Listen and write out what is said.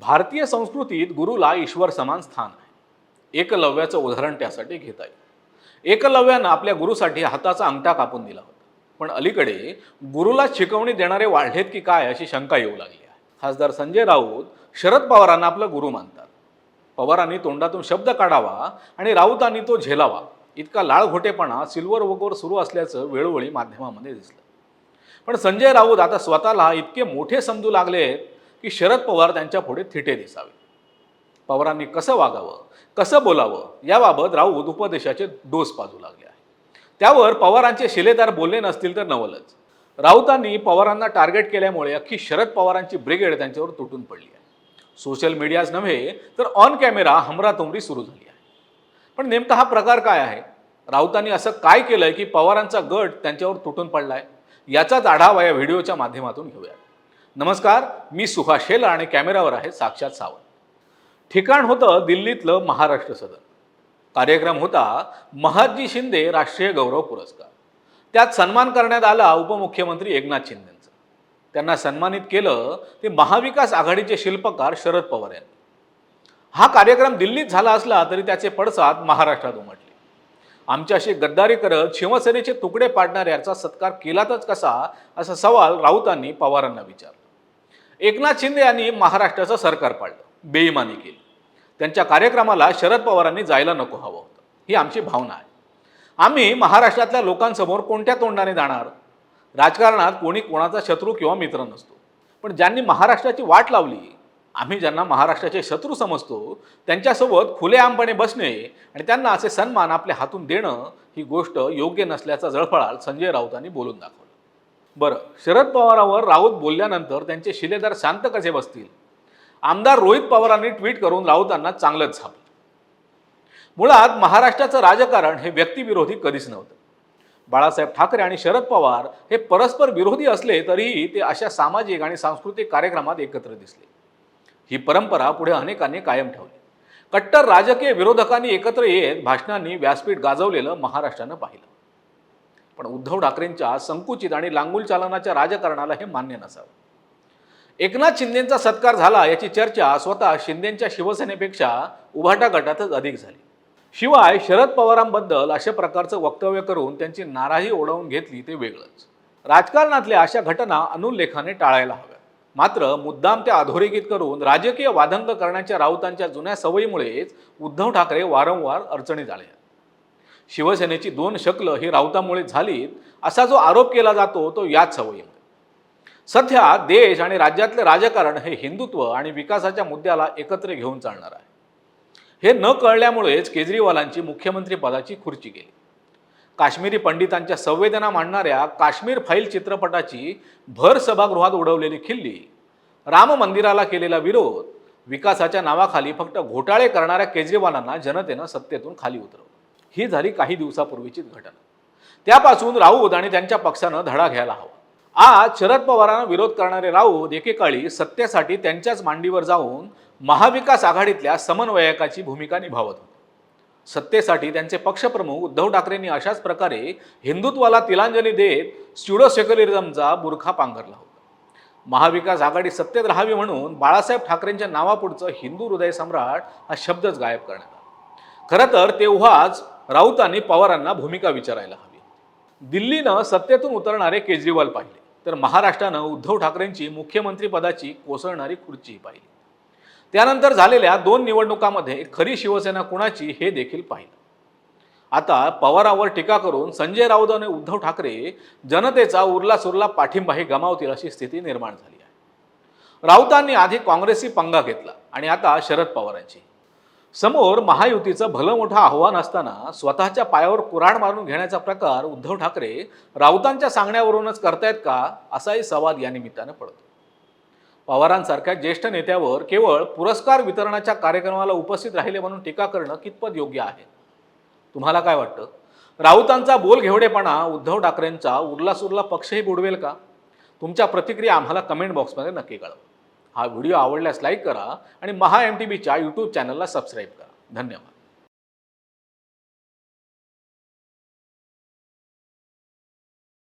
भारतीय संस्कृतीत गुरुला ईश्वर समान स्थान आहे. एकलव्याचं उदाहरण त्यासाठी घेता येईल एकलव्यानं आपल्या गुरुसाठी हाताचा अंगठा कापून दिला होता. पण अलीकडे गुरुला शिकवणी देणारे वाढलेत की काय अशी शंका येऊ लागली आहे. खासदार संजय राऊत शरद पवारांना आपलं गुरु मानतात. पवारांनी तोंडातून शब्द काढावा आणि राऊतांनी तो झेलावा. इतका लाळघोटेपणा सिल्वर वगोर सुरू असल्याचं वेळोवेळी माध्यमामध्ये दिसलं. पण संजय राऊत आता स्वतःला इतके मोठे समजू लागलेत की शरद पवार त्यांच्या पुढे थिटे दिसावे. पवारांनी कसं वागावं कसं बोलावं याबाबत राऊत उपदेशाचे डोस पाजू लागले आहे त्यावर पवारांचे शिलेदार बोलले नसतील तर नवलच. राऊतांनी पवारांना टार्गेट केल्यामुळे अख्खी शरद पवारांची ब्रिगेड त्यांच्यावर तुटून पडली आहे. सोशल मीडियाच नव्हे तर ऑन कॅमेरा हमरातुमरी सुरू झाली आहे. पण नेमका हा प्रकार काय आहे? राऊतांनी असं काय केलंय की पवारांचा गट त्यांच्यावर तुटून पडलाय? याचाच आढावा या व्हिडिओच्या माध्यमातून घेऊया नमस्कार मी सुहाशेल शेला आणि कॅमेरावर आहे साक्षात सावंत. ठिकाण होतं दिल्लीतलं महाराष्ट्र सदन कार्यक्रम होता महादजी शिंदे राष्ट्रीय गौरव पुरस्कार. त्यात सन्मान करण्यात आला उपमुख्यमंत्री एकनाथ शिंदेंचा. त्यांना सन्मानित केलं ते महाविकास आघाडीचे शिल्पकार शरद पवार यांनी. हा कार्यक्रम दिल्लीत झाला असला तरी त्याचे पडसाद महाराष्ट्रात उमटले. आमच्याशी गद्दारी करत शिवसेनेचे तुकडे पाडणाऱ्याचा सत्कार केलातच कसा असा सवाल राऊतांनी पवारांना विचारला. एकनाथ शिंदे यांनी महाराष्ट्राचं सरकार पाडलं बेईमानी केली. त्यांच्या कार्यक्रमाला शरद पवारांनी जायला नको हवं होतं. ही आमची भावना आहे. आम्ही महाराष्ट्रातल्या लोकांसमोर कोणत्या तोंडाने जाणार? राजकारणात कोणी कोणाचा शत्रू किंवा मित्र नसतो. पण ज्यांनी महाराष्ट्राची वाट लावली आम्ही ज्यांना महाराष्ट्राचे शत्रू समजतो त्यांच्यासोबत खुलेआमपणे बसणे आणि त्यांना असे सन्मान आपल्या हातून देणं ही गोष्ट योग्य नसल्याचा जळफळाल संजय राऊतांनी बोलून दाखवला. बरं शरद पवारांवर राऊत बोलल्यानंतर त्यांचे शिलेदार शांत कसे बसतील? आमदार रोहित पवारांनी ट्विट करून राऊतांना चांगलंच झापलं मुळात महाराष्ट्राचं राजकारण हे व्यक्तिविरोधी कधीच नव्हतं. बाळासाहेब ठाकरे आणि शरद पवार हे परस्पर विरोधी असले तरीही ते अशा सामाजिक आणि सांस्कृतिक कार्यक्रमात एकत्र दिसले. ही परंपरा पुढे अनेकांनी कायम ठेवली. कट्टर राजकीय विरोधकांनी एकत्र येत भाषणांनी व्यासपीठ गाजवलेलं महाराष्ट्रानं पाहिलं. पण उद्धव ठाकरेंच्या संकुचित आणि लांगुल चालनाच्या राजकारणाला हे मान्य नसावं. एकनाथ शिंदेंचा सत्कार झाला याची चर्चा स्वतः शिंदेंच्या शिवसेनेपेक्षा उभाटा गटातच अधिक झाली. शिवाय शरद पवारांबद्दल अशा प्रकारचं वक्तव्य करून त्यांची नाराही ओढवून घेतली ते वेगळंच. राजकारणातल्या अशा घटना अनुल्लेखाने टाळायला हव्या मात्र मुद्दाम त्या अधोरेखित करून राजकीय वादंग करण्याच्या राऊतांच्या जुन्या सवयीमुळेच उद्धव ठाकरे वारंवार अडचणीत आले शिवसेनेची दोन शकलं ही राऊतामुळे झालीत असा जो आरोप केला जातो तो याच सवयीमुळे सध्या देश आणि राज्यातले राजकारण हे हिंदुत्व आणि विकासाच्या मुद्द्याला एकत्र घेऊन चालणार आहे. हे न कळल्यामुळेच केजरीवालांची मुख्यमंत्री पदाची खुर्ची गेली. काश्मीरी पंडितांच्या संवेदना मांडणाऱ्या काश्मीर फाईल चित्रपटाची भर सभागृहात उडवलेली खिल्ली राम मंदिराला केलेला विरोध विकासाच्या नावाखाली फक्त घोटाळे करणाऱ्या केजरीवालांना जनतेनं सत्तेतून खाली उतरवलं. ही झाली काही दिवसापूर्वीचीच घटना. त्यापासून राऊत आणि त्यांच्या पक्षानं धडा घ्यायला हवा. आज शरद पवारांना विरोध करणारे राऊत एकेकाळी सत्तेसाठी त्यांच्याच मांडीवर जाऊन महाविकास आघाडीतल्या समन्वयकाची भूमिका निभावत होते. सत्तेसाठी त्यांचे पक्षप्रमुख उद्धव ठाकरेंनी अशाच प्रकारे हिंदुत्वाला तिलांजली देत स्ट्युडो सेक्युलरिझमचा बुरखा पांघरला होता. महाविकास आघाडी सत्तेत राहावी म्हणून बाळासाहेब ठाकरेंच्या नावापुढचं हिंदू हृदय सम्राट हा शब्दच गायब करण्यात आला. खरं तर तेव्हाच राऊतांनी पवारांना भूमिका विचारायला हवी. दिल्लीनं सत्तेतून उतरणारे केजरीवाल पाहिले तर महाराष्ट्रानं उद्धव ठाकरेंची मुख्यमंत्री पदाची कोसळणारी खुर्ची पाहिली. त्यानंतर झालेल्या दोन निवडणुकामध्ये खरी शिवसेना कुणाची हे देखील पाहिलं. आता पवारावर टीका करून संजय राऊत आणि उद्धव ठाकरे जनतेचा उरला सुरला पाठिंबाही गमावतील अशी स्थिती निर्माण झाली आहे. राऊतांनी आधी काँग्रेसची पंगा घेतला आणि आता शरद पवारांची. समोर महायुतीचं भलं मोठं आव्हान असताना स्वतःच्या पायावर कुराण मारून घेण्याचा प्रकार उद्धव ठाकरे राऊतांच्या सांगण्यावरूनच करतायत का असाही सवाल या निमित्तानं पडतो. पवारांसारख्या ज्येष्ठ नेत्यावर केवळ पुरस्कार वितरणाच्या कार्यक्रमाला उपस्थित राहिले म्हणून टीका करणं कितपत योग्य आहे? तुम्हाला काय वाटतं? राऊतांचा बोल घेवडेपणा उद्धव ठाकरेंचा उरला सुरला पक्षही बुडवेल का? तुमच्या प्रतिक्रिया आम्हाला कमेंट बॉक्समध्ये नक्की कळवा. हा व्हिडिओ आवडल्यास लाईक करा आणि महा एम टी बीच्या यूट्यूब चॅनलला सबस्क्राईब करा. धन्यवाद.